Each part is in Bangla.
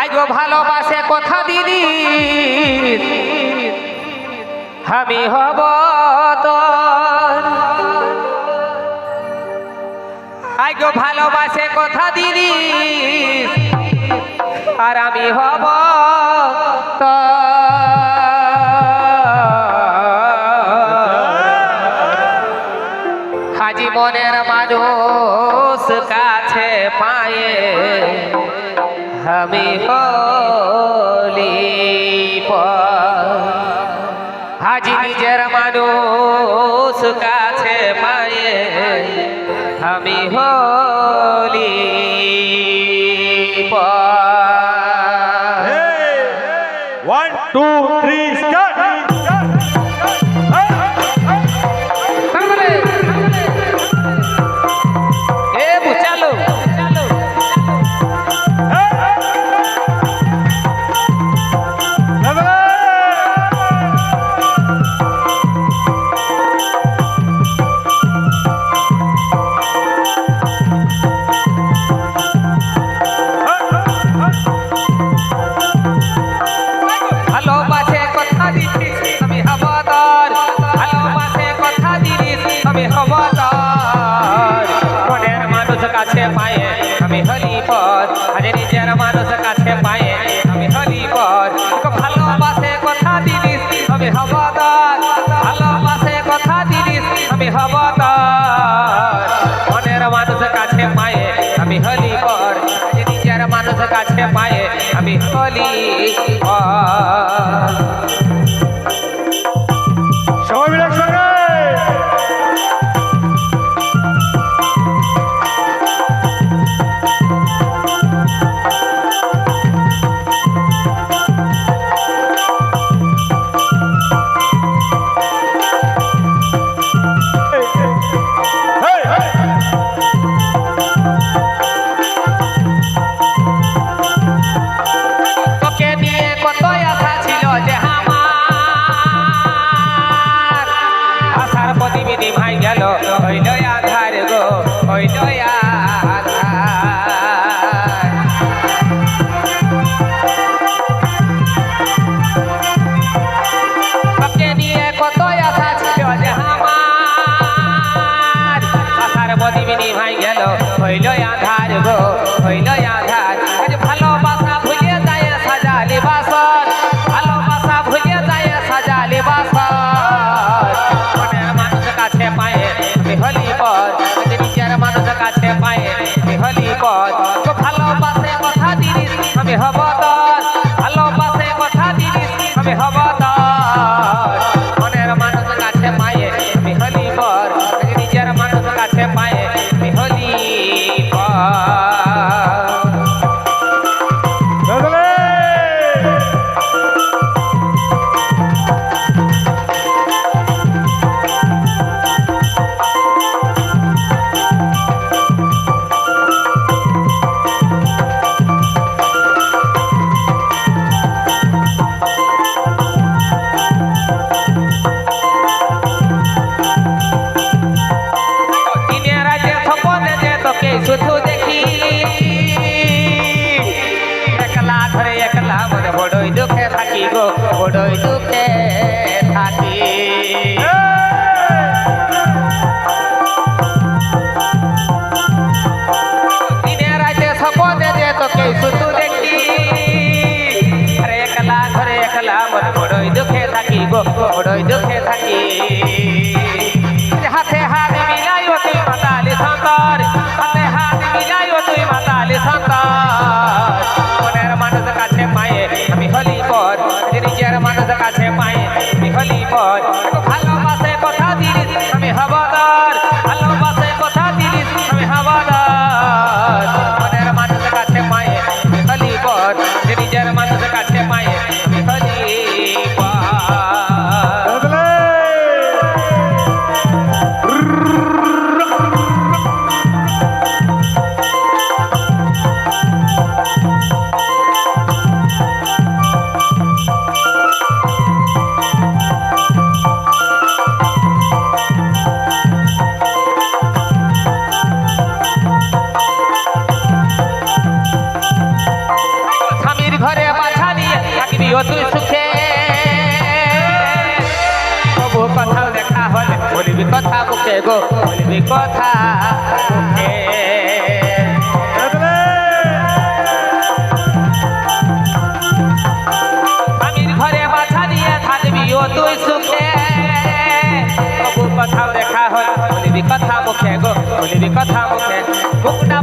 আজও ভালোবাসে কথা দিদি। আমি হব আজও ভালোবাসে কথা দিদি। আর আমি হব তো হাজি মনের মানুষ কাছে পায়ে हमें होली হাজি নিজের মানুষ কাছে পায়ে হামি হলি ওয়ান টু থ্রি স্টার্ট আমি কলি ভাই গেল হইল আর বড়ই দুঃখে থাকি। দিনে রাতে সপনে যে তোকে শুধু ঘরে একলা মন বড়ই দুঃখে থাকি গো বড় তুই সুখে তবু কথাও দেখা হলে বলবি কথা মুখে গো, বলবি কথা থাকবিও তুই সুখে তবু কথাও দেখা হলে বলবি কথা মুখে গো, বলবি কথা মুখে বুকটা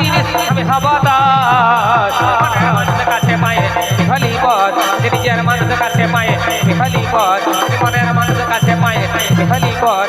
দিলিস আমি হবদর মনের মানুষ কাছে পায়ে খালি পর আগে নিজের মানুষের কাছে মায়ে খালি পথ মনের মানুষের কাছে মায়ে খালি পর